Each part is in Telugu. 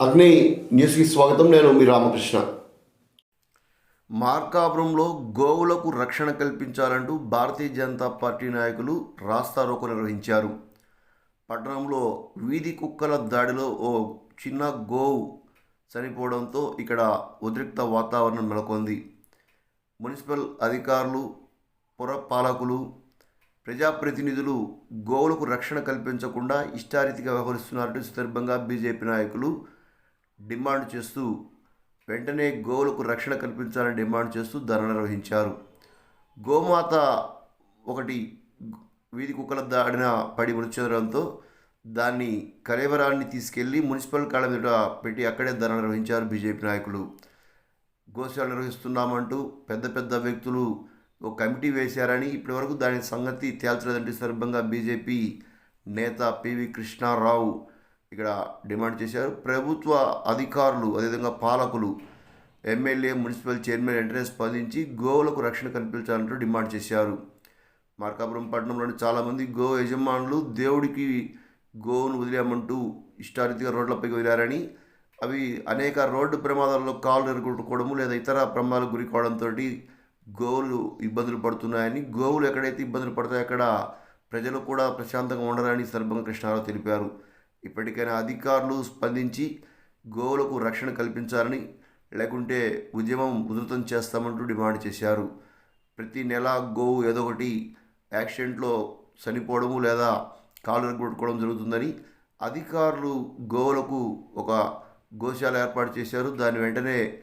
అగ్ని న్యూస్కి స్వాగతం. నేను మీ రామకృష్ణ. మార్కాపురంలో గోవులకు రక్షణ కల్పించాలంటూ భారతీయ జనతా పార్టీ నాయకులు రాస్తారోకో నిర్వహించారు. పట్టణంలో వీధి కుక్కల దాడిలో ఓ చిన్న గోవు చనిపోవడంతో ఇక్కడ ఉద్రిక్త వాతావరణం నెలకొంది. మున్సిపల్ అధికారులు పురపాలకులు ప్రజాప్రతినిధులు గోవులకు రక్షణ కల్పించకుండా ఇష్టారీతిగా వ్యవహరిస్తున్నారంటూ సందర్భంగా బీజేపీ నాయకులు డిమాండ్ చేస్తూ వెంటనే గోవులకు రక్షణ కల్పించాలని డిమాండ్ చేస్తూ ధర్నా నిర్వహించారు. గోమాత ఒకటి వీధి కుక్కల దాడిన పడి మృతి చెందడంతో దాన్ని కలేవరాన్ని తీసుకెళ్ళి మున్సిపల్ కాళ్ళ మీద పెట్టి అక్కడే ధర్నా నిర్వహించారు బీజేపీ నాయకులు. గోశాల నిర్వహిస్తున్నామంటూ పెద్ద పెద్ద వ్యక్తులు ఒక కమిటీ వేశారని ఇప్పటివరకు దాని సంగతి తేల్చలేదంటే సందర్భంగా బీజేపీ నేత పివి కృష్ణారావు ఇక్కడ డిమాండ్ చేశారు. ప్రభుత్వ అధికారులు అదేవిధంగా పాలకులు ఎమ్మెల్యే మున్సిపల్ చైర్మన్ వెంటనే స్పందించి గోవులకు రక్షణ కల్పించాలంటూ డిమాండ్ చేశారు. మార్కాపురం పట్టణంలోని చాలామంది గో యజమానులు దేవుడికి గోవును వదిలామంటూ ఇష్టారీతిగా రోడ్లపైకి వదిలారని అవి అనేక రోడ్డు ప్రమాదాల్లో కాళ్ళు ఎరుగుకోవడము లేదా ఇతర ప్రమాదాలకు గురి కావడంతో గోవులు ఇబ్బందులు పడుతున్నాయని గోవులు ఎక్కడైతే ఇబ్బందులు పడతాయో అక్కడ ప్రజలు కూడా ప్రశాంతంగా ఉండరని సందర్భంగా కృష్ణారావు తెలిపారు. ఇప్పటికైనా అధికారులు స్పందించి గోవులకు రక్షణ కల్పించాలని లేకుంటే ఉద్యమం ఉధృతం చేస్తామంటూ డిమాండ్ చేశారు. ప్రతి నెల గోవు ఏదో ఒకటి యాక్సిడెంట్లో చనిపోవడము లేదా కాలు కొట్టుకోవడం జరుగుతుందని అధికారులు గోవులకు ఒక గోశాల ఏర్పాటు చేశారు. దాని వెంటనే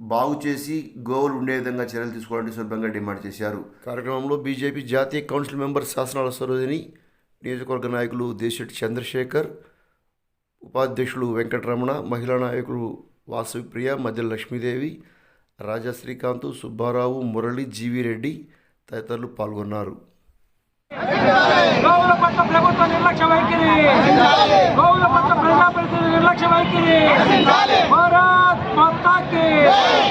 బాగు చేసి గోవులు ఉండే విధంగా చర్యలు తీసుకోవాలని సులభంగా డిమాండ్ చేశారు. కార్యక్రమంలో బీజేపీ జాతీయ కౌన్సిల్ మెంబర్ శాసనాల సరోజిని నియోజకవర్గ నాయకులు దేశెట్టి చంద్రశేఖర్ ఉపాధ్యక్షులు వెంకటరమణ మహిళా నాయకులు వాసవి ప్రియ మధ్య లక్ష్మీదేవి రాజా శ్రీకాంత్ సుబ్బారావు మురళి జీవి రెడ్డి తదితరులు పాల్గొన్నారు. గోవుల పట్ల ప్రభుత్వ నిర్లక్ష్య వైఖరి. గోవుల పట్ల ప్రజాప్రతినిధుల నిర్లక్ష్య వైఖరి. భారత్ మాతాకి. జై.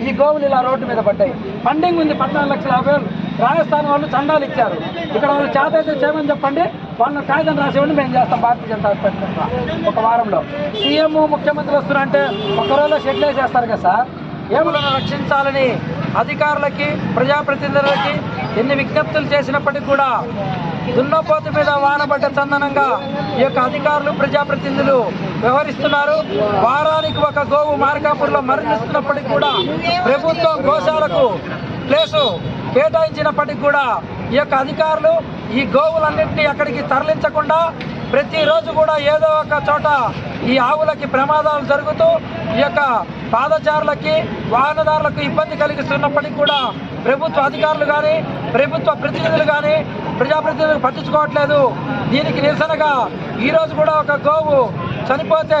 ఈ గోవులు ఇలా రోడ్డు మీద పడ్డాయి. ఫండింగ్ ఉంది పద్నాలుగు లక్షల యాభై వేలు. రాజస్థాన్ వాళ్ళు చందాలు ఇచ్చారు. ఇక్కడ వాళ్ళు చేత అయితే చేయమని చెప్పండి. వాళ్ళని కాగితం రాసేవాడిని మేము చేస్తాం. భారతీయ జనతా పార్టీ ఒక వారంలో. సీఎం ముఖ్యమంత్రి వస్తున్నారంటే ఒక రోజులో షెడ్యూల్ వేసేస్తారు కదా సార్. ఏములను రక్షించాలని అధికారులకి ప్రజాప్రతినిధులకి ఎన్ని విజ్ఞప్తులు చేసినప్పటికీ కూడా దున్నపోతు మీద వానబడ్డ చందనంగా ఈ యొక్క అధికారులు ప్రజాప్రతినిధులు వ్యవహరిస్తున్నారు. వారానికి ఒక గోవు మార్కాపూర్లో మరణిస్తున్నప్పటికీ కూడా ప్రభుత్వం గోశాలకు ప్లేసు కేటాయించినప్పటికీ కూడా ఈ యొక్క అధికారులు ఈ గోవులన్నింటినీ అక్కడికి తరలించకుండా ప్రతిరోజు కూడా ఏదో ఒక చోట ఈ ఆవులకి ప్రమాదాలు జరుగుతూ ఈ యొక్క పాదచారులకి వాహనదారులకు ఇబ్బంది కలిగిస్తున్నప్పటికీ కూడా ప్రభుత్వ అధికారులు కానీ ప్రభుత్వ ప్రతినిధులు కానీ ప్రజాప్రతినిధులు పట్టించుకోవట్లేదు. దీనికి నిరసనగా ఈరోజు కూడా ఒక గోవు చనిపోతే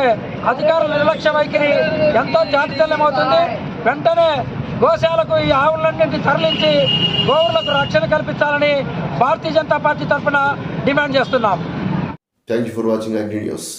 అధికారుల నిర్లక్ష్య వైఖరి ఎంతో జాతితల్యమవుతుంది వెంటనే గోశాలకు ఈ ఆవులన్నింటినీ తరలించి గోవులకు రక్షణ కల్పించాలని భారతీయ జనతా పార్టీ తరఫున డిమాండ్ చేస్తున్నాం. Thank you for watching Agni news